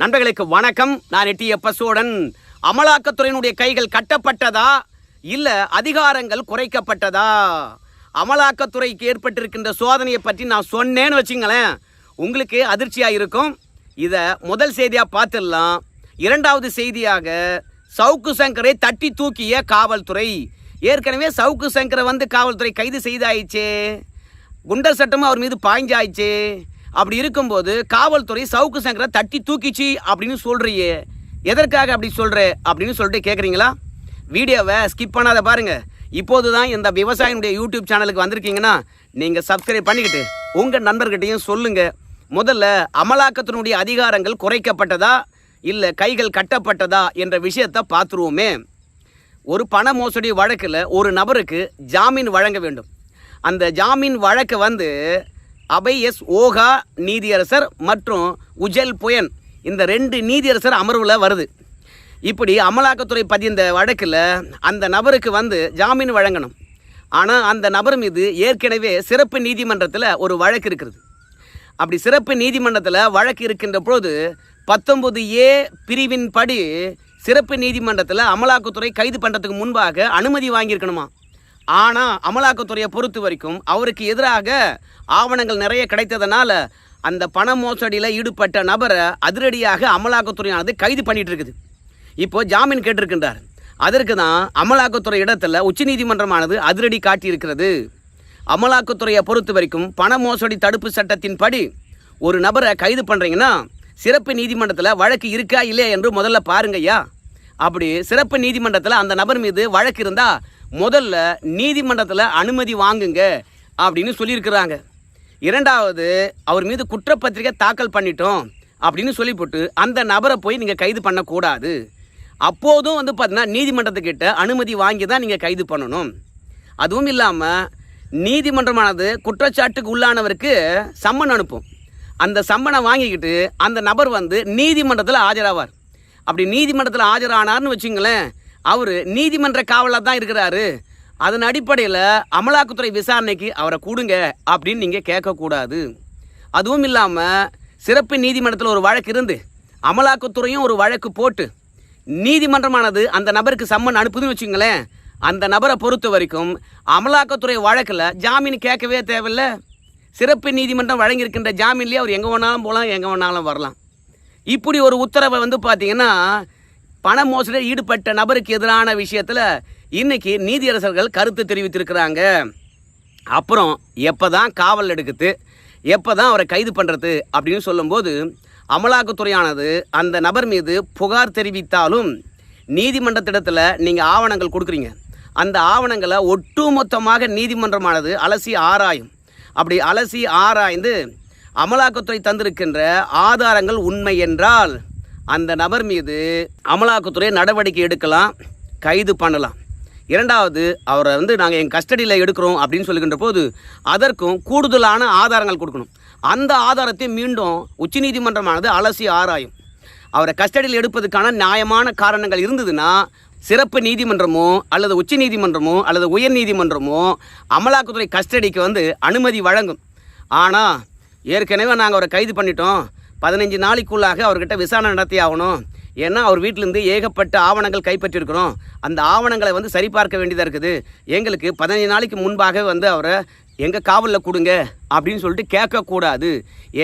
நண்பர்களுக்கு வணக்கம். நான் எட்டி எப்பசோடன் அமலாக்கத்துறையினுடைய கைகள் கட்டப்பட்டதா? இல்ல அதிகாரங்கள் குறைக்கப்பட்டதா? அமலாக்கத்துறைக்கு ஏற்பட்டிருக்கின்ற சோதனையை பற்றி நான் சொன்னேன்னு வச்சுங்களேன். உங்களுக்கு அதிர்ச்சியா இருக்கும்? இதை முதல் செய்தியா பார்த்துடலாம். இரண்டாவது செய்தியாக சவுக்கு சங்கரை தட்டி தூக்கிய காவல்துறை. ஏற்கனவே சவுக்கு சங்கரை வந்து காவல்துறை கைது செய்தாயிச்சே குண்டர் சட்டமும் அவர் மீது பாய்ஞ்சாயிச்சு அப்படி இருக்கும்போது காவல்துறை சவுக்கு சங்கரை தட்டி தூக்கிச்சு அப்படின்னு சொல்கிறியே எதற்காக அப்படி சொல்கிற அப்படின்னு சொல்லிட்டு கேட்குறீங்களா வீடியோவை ஸ்கிப் பண்ணாத பாருங்கள் இப்போது தான் இந்த விவசாயினுடைய யூடியூப் சேனலுக்கு வந்திருக்கீங்கன்னா நீங்கள் சப்ஸ்கிரைப் பண்ணிக்கிட்டு உங்கள் நண்பர்கிட்டையும் சொல்லுங்கள் முதல்ல அமலாக்கத்தினுடைய அதிகாரங்கள் குறைக்கப்பட்டதா? இல்லை கைகள் கட்டப்பட்டதா என்ற விஷயத்தை பார்த்துருவோமே. ஒரு பண மோசடி வழக்கில் ஒரு நபருக்கு ஜாமீன் வழங்க வேண்டும். அந்த ஜாமீன் வழக்கு வந்து அபய் எஸ் ஓகா நீதியரசர் மற்றும் உஜல் புயன். இந்த ரெண்டு நீதியரசர் அமர்வில் வருது. இப்படி அமலாக்கத்துறை பதிந்த வழக்கில் அந்த நபருக்கு வந்து ஜாமீன் வழங்கணும். ஆனால் அந்த நபர் மீது ஏற்கனவே சிறப்பு நீதிமன்றத்தில் ஒரு வழக்கு இருக்கிறது. அப்படி சிறப்பு நீதிமன்றத்தில் வழக்கு இருக்கின்ற பொழுது பத்தொன்பது ஏ பிரிவின் படி சிறப்பு நீதிமன்றத்தில் அமலாக்கத்துறை கைது பண்ணுறதுக்கு முன்பாக அனுமதி வாங்கியிருக்கணுமா? ஆனால் அமலாக்கத்துறையை பொறுத்த வரைக்கும் அவருக்கு எதிராக ஆவணங்கள் நிறைய கிடைத்ததுனால அந்த பண மோசடியில் ஈடுபட்ட நபரை அதிரடியாக அமலாக்கத்துறையானது கைது பண்ணிட்டு இருக்குது. இப்போ ஜாமீன் கேட்டிருக்கின்றார். அதற்கு தான் அமலாக்கத்துறை இடத்துல உச்சநீதிமன்றமானது அதிரடி காட்டியிருக்கிறது. அமலாக்கத்துறையை பொறுத்த வரைக்கும் பண மோசடி தடுப்பு சட்டத்தின் படி ஒரு நபரை கைது பண்ணுறீங்கன்னா சிறப்பு நீதிமன்றத்தில் வழக்கு இருக்கா இல்லையா என்று முதல்ல பாருங்கய்யா. அப்படி சிறப்பு நீதிமன்றத்தில் அந்த நபர் மீது வழக்கு இருந்தால் முதல்ல நீதிமன்றத்தில் அனுமதி வாங்குங்க அப்படின்னு சொல்லியிருக்கிறாங்க. இரண்டாவது அவர் மீது குற்றப்பத்திரிக்கை தாக்கல் பண்ணிட்டோம் அப்படின்னு சொல்லிவிட்டு அந்த நபரை போய் நீங்கள் கைது பண்ணக்கூடாது. அப்போதும் வந்து பார்த்தீங்கன்னா நீதிமன்றத்துக்கிட்ட அனுமதி வாங்கி தான் நீங்கள் கைது பண்ணணும். அதுவும் இல்லாமல் நீதிமன்றமானது குற்றச்சாட்டுக்கு உள்ளானவருக்கு சம்மன் அனுப்பும். அந்த சம்மனை வாங்கிக்கிட்டு அந்த நபர் வந்து நீதிமன்றத்தில் ஆஜராவார். அப்படி நீதிமன்றத்தில் ஆஜரானார்னு வச்சுங்களேன் அவர் நீதிமன்ற காவலாக தான் இருக்கிறாரு. அதன் அடிப்படையில் அமலாக்கத்துறை விசாரணைக்கு அவரை கொடுங்க அப்படின்னு நீங்கள் கேட்கக்கூடாது அதுவும் இல்லாமல் சிறப்பு நீதிமன்றத்தில் ஒரு வழக்கு இருந்து அமலாக்கத்துறையும் ஒரு வழக்கு போட்டு நீதிமன்றமானது அந்த நபருக்கு சம்மன் அனுப்புதுன்னு வச்சுங்களேன் அந்த நபரை பொறுத்த வரைக்கும் அமலாக்கத்துறை வழக்கில் ஜாமீன் கேட்கவே தேவையில்லை. சிறப்பு நீதிமன்றம் வழங்கியிருக்கின்ற ஜாமீன்லேயே அவர் எங்கே வேணாலும் போகலாம் எங்கே வேணாலும் வரலாம். இப்படி ஒரு உத்தரவை வந்து பார்த்திங்கன்னா பண மோசடியில் ஈடுபட்ட நபருக்கு எதிரான விஷயத்தில் இன்னைக்கு நீதியரசர்கள் கருத்து தெரிவித்திருக்கிறாங்க. அப்புறம் எப்போ தான் காவல் எடுக்குது எப்போ தான் அவரை கைது பண்ணுறது அப்படின்னு சொல்லும்போது அமலாக்கத்துறையானது அந்த நபர் மீது புகார் தெரிவித்தாலும் நீதிமன்றத்திடத்தில் நீங்கள் ஆவணங்கள் கொடுக்குறீங்க. அந்த ஆவணங்களை ஒட்டுமொத்தமாக நீதிமன்றமானது அலசி ஆராயும். அப்படி அலசி ஆராய்ந்து அமலாக்கத்துறை தந்திருக்கின்ற ஆதாரங்கள் உண்மை என்றால் அந்த நபர் மீது அமலாக்கத்துறை நடவடிக்கை எடுக்கலாம் கைது பண்ணலாம். இரண்டாவது அவரை வந்து நாங்கள் என் கஸ்டடியில் எடுக்கிறோம் அப்படின்னு சொல்லுகின்ற போது அதற்கும் கூடுதலான ஆதாரங்கள் கொடுக்கணும். அந்த ஆதாரத்தை மீண்டும் உச்சநீதிமன்றமானது அலசி ஆராயும். அவரை கஸ்டடியில் எடுப்பதற்கான நியாயமான காரணங்கள் இருந்ததுன்னா சிறப்பு நீதிமன்றமோ அல்லது உச்ச நீதிமன்றமோ அல்லது உயர் நீதிமன்றமோ அமலாக்கத்துறை கஸ்டடிக்கு வந்து அனுமதி வழங்கும். ஆனால் ஏற்கனவே நாங்கள் அவரை கைது பண்ணிட்டோம். பதினஞ்சு நாளைக்குள்ளாக அவர்கிட்ட விசாரணை நடத்தி ஆகணும் ஏன்னா அவர் வீட்டிலேருந்து ஏகப்பட்ட ஆவணங்கள் கைப்பற்றிருக்கிறோம். அந்த ஆவணங்களை வந்து சரிபார்க்க வேண்டியதாக இருக்குது. எங்களுக்கு பதினஞ்சு நாளைக்கு முன்பாக வந்து அவரை எங்கள் காவலில் கொடுங்க அப்படின்னு சொல்லிட்டு கேட்கக்கூடாது.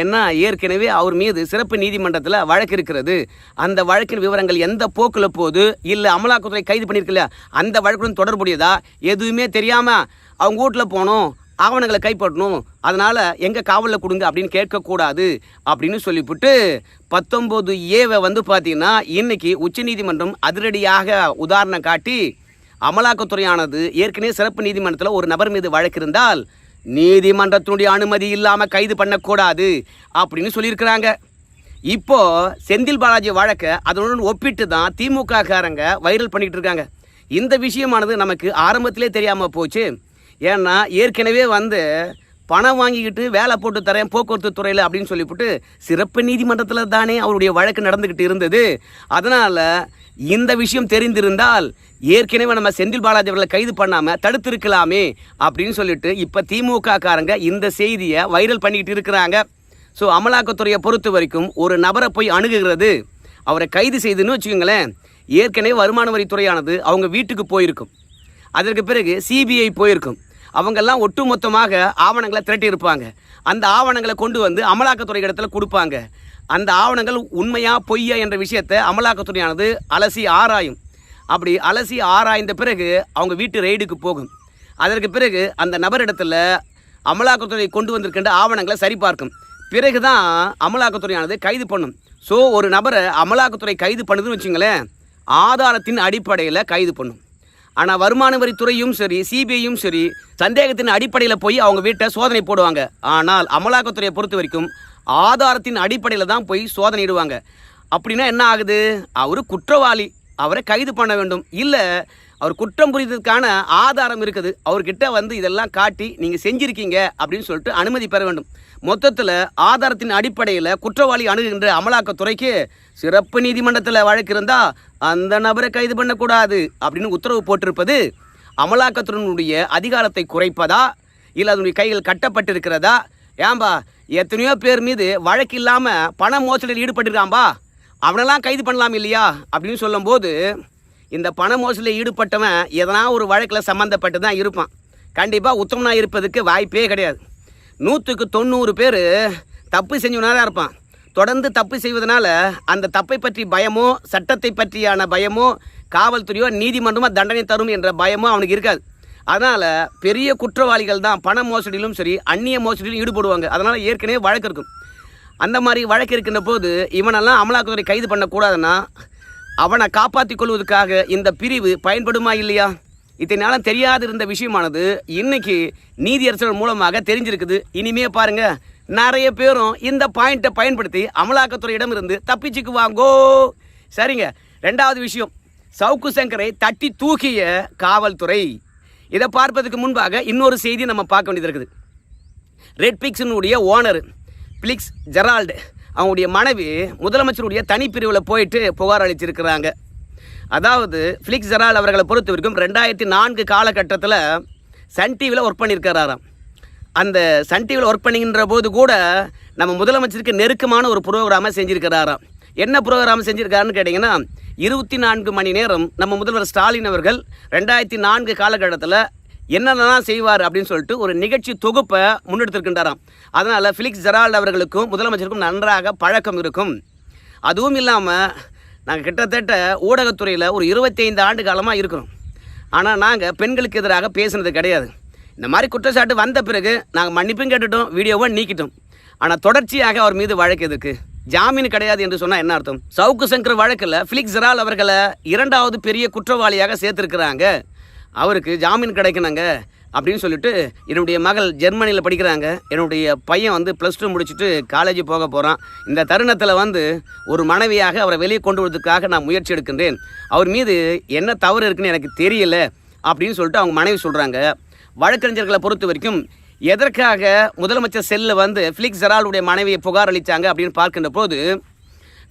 ஏன்னா ஏற்கனவே அவர் மீது சிறப்பு நீதிமன்றத்தில் வழக்கு இருக்கிறது. அந்த வழக்கின் விவரங்கள் எந்த போக்கில் போகுது? இல்லை அமலாக்கத்துறை கைது பண்ணியிருக்கல அந்த வழக்குடன் தொடர்புடையதா? எதுவுமே தெரியாமல் அவங்க வீட்டில் போனோம். ஆவணங்களை கைப்பற்றணும். அதனால் எங்கள் காவலில் கொடுங்க அப்படின்னு கேட்கக்கூடாது அப்படின்னு சொல்லிவிட்டு பத்தொம்போது ஏவை வந்து பார்த்தீங்கன்னா இன்றைக்கி உச்சநீதிமன்றம் அதிரடியாக உதாரணம் காட்டி அமலாக்கத்துறையானது ஏற்கனவே சிறப்பு நீதிமன்றத்தில் ஒரு நபர் மீது வழக்கு இருந்தால் நீதிமன்றத்தினுடைய அனுமதி இல்லாமல் கைது பண்ணக்கூடாது அப்படின்னு சொல்லியிருக்கிறாங்க. இப்போ செந்தில் பாலாஜி வழக்கை அதனுடன் ஒப்பிட்டு தான் திமுக காரங்க வைரல் பண்ணிகிட்டு இருக்காங்க. இந்த விஷயமானது நமக்கு ஆரம்பத்திலே தெரியாமல் போச்சு. ஏன்னா ஏற்கனவே வந்து பணம் வாங்கிக்கிட்டு வேலை போட்டு தரேன் போக்குவரத்து துறையில் அப்படின்னு சொல்லிவிட்டு சிறப்பு நீதிமன்றத்தில் தானே அவருடைய வழக்கு நடந்துக்கிட்டு இருந்தது. அதனால் இந்த விஷயம் தெரிந்திருந்தால் ஏற்கனவே நம்ம செந்தில் பாலாஜி அவர்களை கைது பண்ணாமல் தடுத்திருக்கலாமே அப்படின்னு சொல்லிட்டு இப்போ திமுக காரங்க இந்த செய்தியை வைரல் பண்ணிக்கிட்டு இருக்கிறாங்க. ஸோ அமலாக்கத்துறையை பொறுத்த வரைக்கும் ஒரு நபரை போய் அணுகுகிறது. அவரை கைது செய்துன்னு வச்சுக்கோங்களேன் ஏற்கனவே வருமான வரித்துறையானது அவங்க வீட்டுக்கு போயிருக்கும். அதற்கு பிறகு சிபிஐ போயிருக்கும். அவங்கெல்லாம் ஒட்டுமொத்தமாக ஆவணங்களை திரட்டியிருப்பாங்க. அந்த ஆவணங்களை கொண்டு வந்து அமலாக்கத்துறை இடத்துல கொடுப்பாங்க. அந்த ஆவணங்கள் உண்மையா பொய்யா என்ற விஷயத்தை அமலாக்கத்துறையானது அலசி ஆராயும். அப்படி அலசி ஆராய்ந்த பிறகு அவங்க வீட்டு ரெய்டுக்கு போகும். அதற்கு பிறகு அந்த நபரிடத்தில் அமலாக்கத்துறை கொண்டு வந்திருக்கின்ற ஆவணங்களை சரிபார்க்கும். பிறகு தான் அமலாக்கத்துறையானது கைது பண்ணும். ஸோ ஒரு நபரை அமலாக்கத்துறை கைது பண்ணுதுன்னு வச்சுங்களேன் ஆதாரத்தின் அடிப்படையில் கைது பண்ணும். ஆனால் வருமான வரித்துறையும் சரி சிபிஐயும் சரி சந்தேகத்தின் அடிப்படையில் போய் அவங்க வீட்டை சோதனை போடுவாங்க. ஆனால் அமலாக்கத்துறையை பொறுத்த வரைக்கும் ஆதாரத்தின் அடிப்படையில் தான் போய் சோதனையிடுவாங்க. அப்படின்னா என்ன ஆகுது? அவர் குற்றவாளி. அவரை கைது பண்ண வேண்டும். இல்லை அவர் குற்றம் புரிந்ததுக்கான ஆதாரம் இருக்குது. அவர்கிட்ட வந்து இதெல்லாம் காட்டி நீங்கள் செஞ்சுருக்கீங்க அப்படின்னு சொல்லிட்டு அனுமதி பெற வேண்டும். மொத்தத்தில் ஆதாரத்தின் அடிப்படையில் குற்றவாளி அணுகுகின்ற அமலாக்கத்துறைக்கு சிறப்பு நீதிமன்றத்தில் வழக்கு இருந்தால் அந்த நபரை கைது பண்ணக்கூடாது அப்படின்னு உத்தரவு போட்டிருப்பது அமலாக்கத்துறையினுடைய அதிகாரத்தை குறைப்பதா? இல்லை அதனுடைய கைகள் கட்டப்பட்டிருக்கிறதா? ஏன்பா எத்தனையோ பேர் மீது வழக்கு இல்லாமல் பண மோசடியில் ஈடுபட்டிருக்காம்பா அவனெல்லாம் கைது பண்ணலாம் இல்லையா? அப்படின்னு சொல்லும்போது இந்த பண மோசடியில் ஈடுபட்டவன் எதனா ஒரு வழக்கில் சம்மந்தப்பட்டு தான் இருப்பான். கண்டிப்பாக உத்தமனாக இருப்பதுக்கு வாய்ப்பே கிடையாது. நூற்றுக்கு தொண்ணூறு பேர் தப்பு செஞ்சவனாக தான் இருப்பான். தொடர்ந்து தப்பு செய்வதனால அந்த தப்பை பற்றி பயமோ சட்டத்தை பற்றியான பயமோ காவல்துறையோ நீதிமன்றமோ தண்டனை தரும் என்ற பயமோ அவனுக்கு இருக்காது. அதனால் பெரிய குற்றவாளிகள் தான் பண மோசடியிலும் சரி அந்நிய மோசடியிலும் ஈடுபடுவாங்க. அதனால் ஏற்கனவே வழக்கு இருக்கும். அந்த மாதிரி வழக்கு இருக்கின்ற போது இவனெல்லாம் அமலாக்கத்துறை கைது பண்ணக்கூடாதுன்னா அவனை காப்பாற்றிக் கொள்வதற்காக இந்த பிரிவு பயன்படுமா இல்லையா? இத்தனை தெரியாது இருந்த விஷயமானது இன்னைக்கு நீதியரசர்கள் மூலமாக தெரிஞ்சிருக்குது. இனிமே பாருங்க நிறைய பேரும் இந்த பாயிண்ட்டை பயன்படுத்தி அமலாக்கத்துறையிடம் இருந்து தப்பிச்சுக்குவாங்கோ. சரிங்க ரெண்டாவது விஷயம் சவுக்கு சங்கரை தட்டி தூக்கிய காவல்துறை. இதை பார்ப்பதற்கு முன்பாக இன்னொரு செய்தி நம்ம பார்க்க வேண்டியது இருக்குது. ரெட் பிக்ஸினுடைய ஓனர் பிளிக்ஸ் ஜெரால்டு அவங்களுடைய மனைவி முதலமைச்சருடைய தனிப்பிரிவில் போயிட்டு புகார் அளிச்சிருக்கிறாங்க. அதாவது ஃபிளிக்ஸ் ஜெரால் அவர்களை பொறுத்த வரைக்கும் ரெண்டாயிரத்தி நான்கு காலகட்டத்தில் சன் டிவியில் ஒர்க் பண்ணியிருக்கிறாராம் அந்த சன் டிவியில் ஒர்க் பண்ணிக்கின்ற போது கூட நம்ம முதலமைச்சருக்கு நெருக்கமான ஒரு ப்ரோக்ராமை செஞ்சுருக்கிறாராம். என்ன ப்ரோக்ராம் செஞ்சுருக்காருன்னு கேட்டிங்கன்னா இருபத்தி நான்கு மணி நேரம் நம்ம முதல்வர் ஸ்டாலின் அவர்கள் ரெண்டாயிரத்தி நான்கு காலகட்டத்தில் என்னென்னலாம் செய்வார் அப்படின்னு சொல்லிட்டு ஒரு நிகழ்ச்சி தொகுப்பை முன்னெடுத்திருக்கின்றாராம். அதனால் ஃபிலிக்ஸ் ஜெரால்ட் அவர்களுக்கும் முதலமைச்சருக்கும் நன்றாக பழக்கம் இருக்கும். அதுவும் இல்லாமல் நாங்கள் கிட்டத்தட்ட ஊடகத்துறையில் ஒரு இருபத்தைந்து ஆண்டு காலமாக இருக்கிறோம். ஆனால் நாங்கள் பெண்களுக்கு எதிராக பேசுனது கிடையாது. இந்த மாதிரி குற்றச்சாட்டு வந்த பிறகு நாங்கள் மன்னிப்பும் கேட்டுட்டோம் வீடியோவை நீக்கிட்டோம். ஆனால் தொடர்ச்சியாக அவர் மீது வழக்கு எதுக்கு? ஜாமீன் கிடையாது என்று சொன்னால் என்ன அர்த்தம்? சவுக்கு சங்கர் வழக்கில் ஃபிலிக்ஸ் ஜெரால் அவர்களை இரண்டாவது பெரிய குற்றவாளியாக சேர்த்துருக்குறாங்க. அவருக்கு ஜாமீன் கிடைக்கணுங்க அப்படின்னு சொல்லிட்டு என்னுடைய மகள் ஜெர்மனியில் படிக்கிறாங்க. என்னுடைய பையன் வந்து ப்ளஸ் டூ முடிச்சுட்டு காலேஜ் போக போகிறான் இந்த தருணத்தில் வந்து ஒரு மனைவியாக அவரை வெளியே கொண்டு வரதுக்காக நான் முயற்சி எடுக்கின்றேன். அவர் மீது என்ன தவறு இருக்குன்னு எனக்கு தெரியல அப்படின்னு சொல்லிட்டு அவங்க மனைவி சொல்கிறாங்க வழக்கறிஞர்களை பொறுத்த வரைக்கும் எதற்காக முதலமைச்சர் செல்லில் வந்து ஃபிலிக்ஸ் ஜெராலுடைய மனைவியை புகார் அளித்தாங்க அப்படின்னு பார்க்கின்ற போது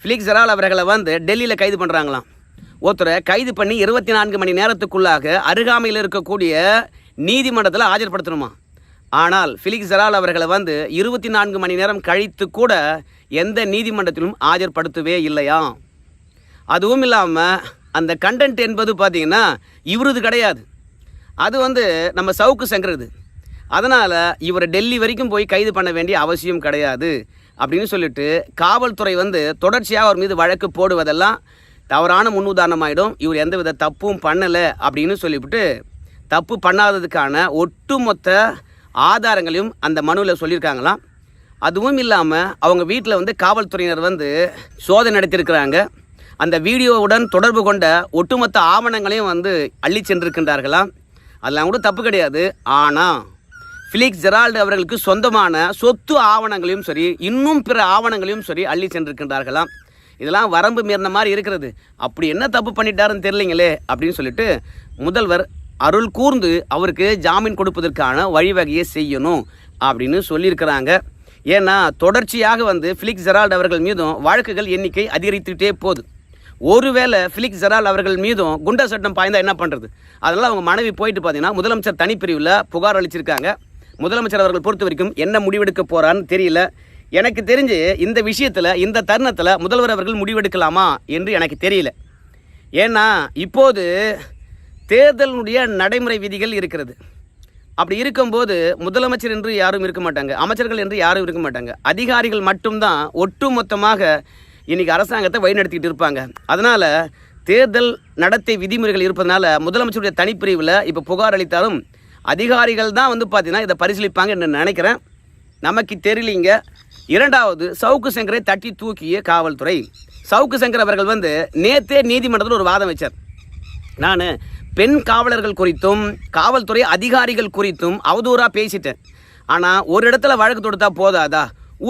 ஃபிலிக்ஸ் ஜெரால் அவர்களை வந்து டெல்லியில் கைது பண்ணுறாங்களாம் ஒருத்தரை கைது பண்ணி இருபத்தி நான்கு மணி நேரத்துக்குள்ளாக அருகாமையில் இருக்கக்கூடிய நீதிமன்றத்தில் ஆஜர்படுத்தணுமா? ஆனால் ஃபிலிக்ஸ் ஜெரால் அவர்களை வந்து இருபத்தி நான்கு மணி நேரம் கழித்து கூட எந்த நீதிமன்றத்திலும் ஆஜர்படுத்தவே இல்லையா? அதுவும் இல்லாமல் அந்த கண்டென்ட் என்பது பார்த்தீங்கன்னா இவரது கிடையாது. அது வந்து நம்ம சவுக்கு சங்கரது. அதனால் இவர் டெல்லி வரைக்கும் போய் கைது பண்ண வேண்டிய அவசியம் கிடையாது. அப்படின்னு சொல்லிட்டு காவல்துறை வந்து தொடர்ச்சியாக அவர் மீது வழக்கு போடுவதெல்லாம் தவறான முன்னுதாரணமாயிடும். இவர் எந்தவித தப்பும் பண்ணலை அப்படின்னு சொல்லிவிட்டு தப்பு பண்ணாததுக்கான ஒட்டுமொத்த ஆதாரங்களையும் அந்த மனுவில் சொல்லியிருக்காங்களாம். அதுவும் இல்லாமல் அவங்க வீட்டில் வந்து காவல்துறையினர் வந்து சோதனை நடத்தியிருக்கிறாங்க. அந்த வீடியோவுடன் தொடர்பு கொண்ட ஒட்டுமொத்த ஆவணங்களையும் வந்து அள்ளி சென்றிருக்கின்றார்களாம். அதெல்லாம் கூட தப்பு கிடையாது. ஆனால் ஃபிலிக்ஸ் ஜெரால்டு அவர்களுக்கு சொந்தமான சொத்து ஆவணங்களையும் சரி இன்னும் பிற ஆவணங்களையும் சரி அள்ளி சென்றிருக்கின்றார்களாம். இதெல்லாம் வரம்பு மீறின மாதிரி இருக்கிறது. அப்படி என்ன தப்பு பண்ணிட்டாருன்னு தெரியலைங்களே அப்படின்னு சொல்லிட்டு முதல்வர் அருள் கூர்ந்து அவருக்கு ஜாமீன் கொடுப்பதற்கான வழிவகையை செய்யணும் அப்படின்னு சொல்லியிருக்கிறாங்க. ஏன்னா தொடர்ச்சியாக வந்து ஃபிலிக்ஸ் ஜெரால்ட் அவர்கள் மீதும் வழக்குகள் எண்ணிக்கை அதிகரித்துக்கிட்டே போகுது. ஒருவேளை ஃபிலிக்ஸ் ஜெரால் அவர்கள் மீதும் குண்டா சட்டம் பாய்ந்தால் என்ன பண்ணுறது அதனால் அவங்க மனைவி போயிட்டு பார்த்தீங்கன்னா முதலமைச்சர் தனிப்பிரிவில் புகார் அளிச்சிருக்காங்க. முதலமைச்சர் அவர்கள் பொறுத்த வரைக்கும் என்ன முடிவெடுக்க போகிறான்னு தெரியல. எனக்கு தெரிஞ்சு இந்த விஷயத்தில் இந்த தருணத்தில் முதல்வர் அவர்கள் முடிவெடுக்கலாமா என்று எனக்கு தெரியல. ஏன்னா இப்போது தேர்தலினுடைய நடைமுறை விதிகள் இருக்கிறது. அப்படி இருக்கும்போது முதலமைச்சர் என்று யாரும் இருக்க மாட்டாங்க அமைச்சர்கள் என்று யாரும் இருக்க மாட்டாங்க. அதிகாரிகள் மட்டும்தான் ஒட்டுமொத்தமாக இன்றைக்கி அரசாங்கத்தை வழிநடத்திக்கிட்டு இருப்பாங்க. அதனால் தேர்தல் நடத்தை விதிமுறைகள் இருப்பதனால முதலமைச்சருடைய தனிப்பிரிவில் இப்போ புகார் அளித்தாலும் அதிகாரிகள் தான் வந்து பார்த்திங்கன்னா இதை பரிசீலிப்பாங்க என்று நினைக்கிறேன். நமக்கு தெரியலீங்க. இரண்டாவது சவுக்கு சங்கரை தட்டி தூக்கிய காவல்துறை. சவுக்கு சங்கர் அவர்கள் வந்து நேத்தே நீதிமன்றத்தில் ஒரு வாதம் வச்சார். நான் பெண் காவலர்கள் குறித்தும் காவல்துறை அதிகாரிகள் குறித்தும் அவதூறாக பேசிட்டேன். ஆனால் ஒரு இடத்துல வழக்கு தொடுத்தா போதாதா?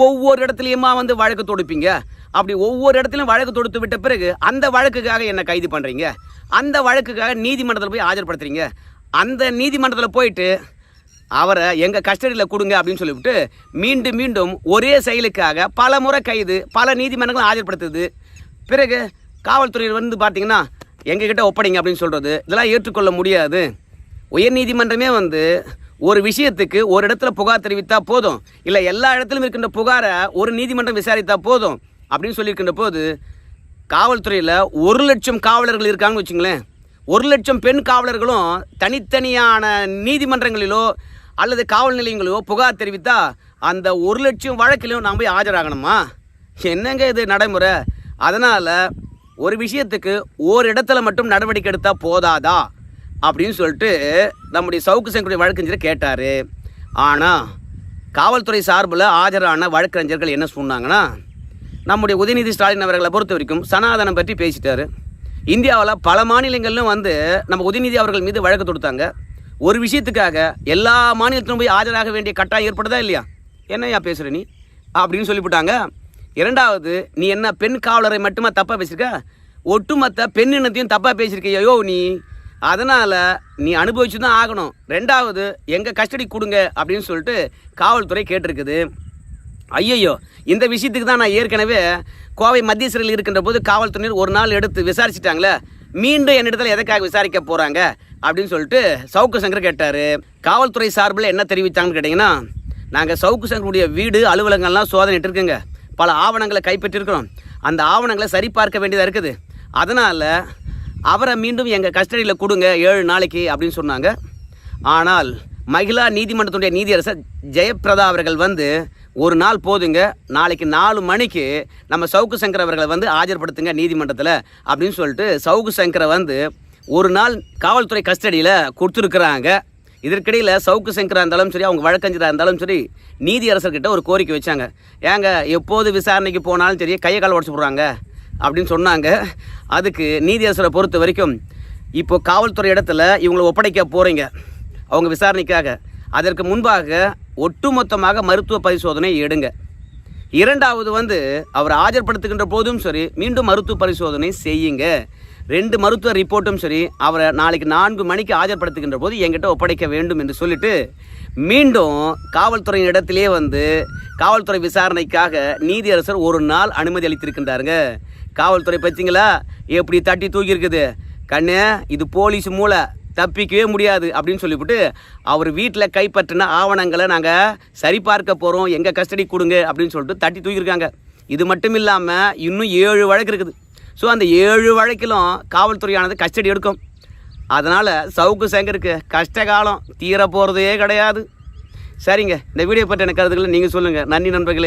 ஒவ்வொரு இடத்துலையுமா வந்து வழக்கு தொடுப்பீங்க? அப்படி ஒவ்வொரு இடத்துலையும் வழக்கு தொடுத்து விட்ட பிறகு அந்த வழக்குக்காக என்னை கைது பண்ணுறீங்க அந்த வழக்குக்காக நீதிமன்றத்தில் போய் ஆஜர்படுத்துறீங்க? அந்த நீதிமன்றத்தில் போயிட்டு அவரை எங்கள் கஸ்டடியில் கொடுங்க அப்படின்னு சொல்லிவிட்டு மீண்டும் மீண்டும் ஒரே செயலுக்காக பல முறை கைது பல நீதிமன்றங்களும் ஆஜர்படுத்துது. பிறகு காவல்துறையில் வந்து பார்த்தீங்கன்னா எங்ககிட்ட ஒப்படைங்க அப்படின்னு சொல்கிறது இதெல்லாம் ஏற்றுக்கொள்ள முடியாது. உயர்நீதிமன்றமே வந்து ஒரு விஷயத்துக்கு ஒரு இடத்துல புகார் தெரிவித்தா போதும். இல்லை எல்லா இடத்துலையும் இருக்கின்ற புகாரை ஒரு நீதிமன்றம் விசாரித்தா போதும் அப்படின்னு சொல்லியிருக்கின்ற போது காவல்துறையில் ஒரு லட்சம் காவலர்கள் இருக்காங்கன்னு வச்சுங்களேன். ஒரு லட்சம் பெண் காவலர்களும் தனித்தனியான நீதிமன்றங்களிலோ அல்லது காவல் நிலையங்களையோ புகார் தெரிவித்தா அந்த ஒரு லட்சம் வழக்கிலையும் நாம் போய் ஆஜராகணுமா? என்னங்க இது நடைமுறை? அதனால் ஒரு விஷயத்துக்கு ஒரு இடத்துல மட்டும் நடவடிக்கை எடுத்தால் போதாதா? அப்படின்னு சொல்லிட்டு நம்முடைய சவுக்கு சங்கருடைய வழக்கறிஞர் கேட்டார். ஆனால் காவல்துறை சார்பில் ஆஜரான வழக்கறிஞர்கள் என்ன சொன்னாங்கன்னா நம்முடைய உதயநிதி ஸ்டாலின் அவர்களை பொறுத்த வரைக்கும் சனாதனம் பற்றி பேசிட்டார். இந்தியாவில் பல மாநிலங்களிலும் வந்து நம்ம உதயநிதி அவர்கள் மீது வழக்கு தொடுத்தாங்க. ஒரு விஷயத்துக்காக எல்லா மாநிலத்திலும் போய் ஆஜராக வேண்டிய கட்டாயம் ஏற்படுதா இல்லையா? என்னையா பேசுகிற நீ? அப்படின்னு சொல்லிவிட்டாங்க இரண்டாவது நீ என்ன பெண் காவலரை மட்டுமா தப்பாக பேசியிருக்க ஒட்டுமொத்த பெண் இனத்தையும் தப்பாக பேசியிருக்கையோ? நீ. அதனால் நீ அனுபவிச்சு தான் ஆகணும். ரெண்டாவது எங்கள் கஸ்டடி கொடுங்க அப்படின்னு சொல்லிட்டு காவல்துறை கேட்டிருக்குது. ஐயையோ இந்த விஷயத்துக்கு தான் நான் ஏற்கனவே கோவை மத்திய சிறையில் இருக்கின்ற போது காவல்துறையினர் ஒரு நாள் எடுத்து விசாரிச்சிட்டாங்களே. மீண்டும் என்னிடத்தில் எதற்காக விசாரிக்க போகிறாங்க அப்படின்னு சொல்லிட்டு சவுக்கு சங்கர் கேட்டார். காவல்துறை சார்பில் என்ன தெரிவித்தாங்கன்னு கேட்டிங்கன்னா நாங்கள் சவுக்கு சங்கருடைய வீடு அலுவலகங்கள்லாம் சோதனைட்டு இருக்குங்க. பல ஆவணங்களை கைப்பற்றிருக்கிறோம். அந்த ஆவணங்களை சரிபார்க்க வேண்டியதாக இருக்குது. அதனால் அவரை மீண்டும் எங்கள் கஸ்டடியில் கொடுங்க ஏழு நாளைக்கு அப்படின்னு சொன்னாங்க. ஆனால் மகிழா நீதிமன்றத்துடைய நீதியரசர் ஜெயபிரதா அவர்கள் வந்து ஒரு நாள் போதுங்க. நாளைக்கு நாலு மணிக்கு நம்ம சவுக்கு சங்கர் அவர்களை வந்து ஆஜர்படுத்துங்க நீதிமன்றத்தில் அப்படின்னு சொல்லிட்டு சவுக்கு சங்கரை வந்து ஒரு நாள் காவல்துறை கஸ்டடியில் கொடுத்துருக்குறாங்க. இதற்கிடையில் சவுக்கு சங்கராக இருந்தாலும் சரி அவங்க வழக்கறிஞராக இருந்தாலும் சரி நீதியரசர்கிட்ட ஒரு கோரிக்கை வச்சாங்க. ஏங்க எப்போது விசாரணைக்கு போனாலும் சரி கையை கால் உடச்சு போடுறாங்க அப்படின்னு சொன்னாங்க. அதுக்கு நீதியரசரை பொறுத்த வரைக்கும் இப்போ காவல்துறை இடத்துல இவங்களை ஒப்படைக்க போகிறீங்க அவங்க விசாரணைக்காக. அதற்கு முன்பாக ஒட்டுமொத்தமாக மருத்துவ பரிசோதனை எடுங்க. இரண்டாவது வந்து அவர் ஆஜர்படுத்துகின்ற போதும் சரி மீண்டும் மருத்துவ பரிசோதனை செய்யுங்க. ரெண்டு மருத்துவ ரிப்போர்ட்டும் சரி அவரை நாளைக்கு நான்கு மணிக்கு ஆஜர்படுத்துகின்ற போது என்கிட்ட ஒப்படைக்க வேண்டும் என்று சொல்லிட்டு மீண்டும் காவல்துறையின் இடத்திலே வந்து காவல்துறை விசாரணைக்காக நீதியரசர் ஒரு நாள் அனுமதி அளித்திருக்கின்றாருங்க. காவல்துறை பார்த்தீங்களா எப்படி தட்டி தூக்கியிருக்குது? கண்ணு இது போலீஸ் மூளை. தப்பிக்கவே முடியாது அப்படின்னு சொல்லிவிட்டு அவர் வீட்டில் கைப்பற்றின ஆவணங்களை நாங்கள் சரிபார்க்க போகிறோம் எங்கள் கஸ்டடி கொடுங்க அப்படின்னு சொல்லிட்டு தட்டி தூக்கியிருக்காங்க. இது மட்டும் இல்லாமல் இன்னும் ஏழு வழக்கு இருக்குது. ஸோ அந்த ஏழு வழக்கிலும் காவல்துறையானது கஸ்டடி எடுக்கும். அதனால் சவுக்கு சேங்கருக்கு கஷ்ட காலம். தீர போகிறதே கிடையாது. சரிங்க இந்த வீடியோ பற்றின கருத்துக்களை நீங்கள் சொல்லுங்கள் நன்றி நண்பர்களே.